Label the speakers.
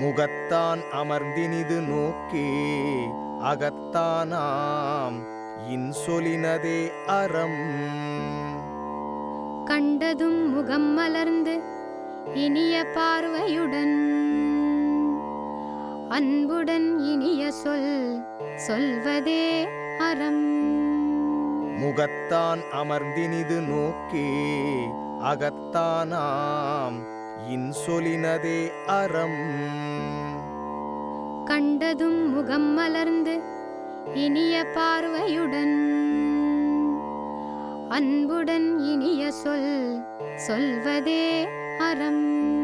Speaker 1: முகத்தான் அமர்ந்தினிது நோக்கி அகத்தானாம் இன்சொலினதே அறம்.
Speaker 2: கண்டதும் முகம் மலர்ந்து இனிய பார்வையுடன் அன்புடன் இனிய சொல் சொல்வதே அறம்.
Speaker 1: முகத்தான் அமர்ந்தினிது நோக்கே அகத்தானாம் இன்சொலினதே அறம்.
Speaker 2: கண்டதும் முகம் மலர்ந்து இனிய பார்வையுடன் அன்புடன் இனிய சொல் சொல்வதே அறம்.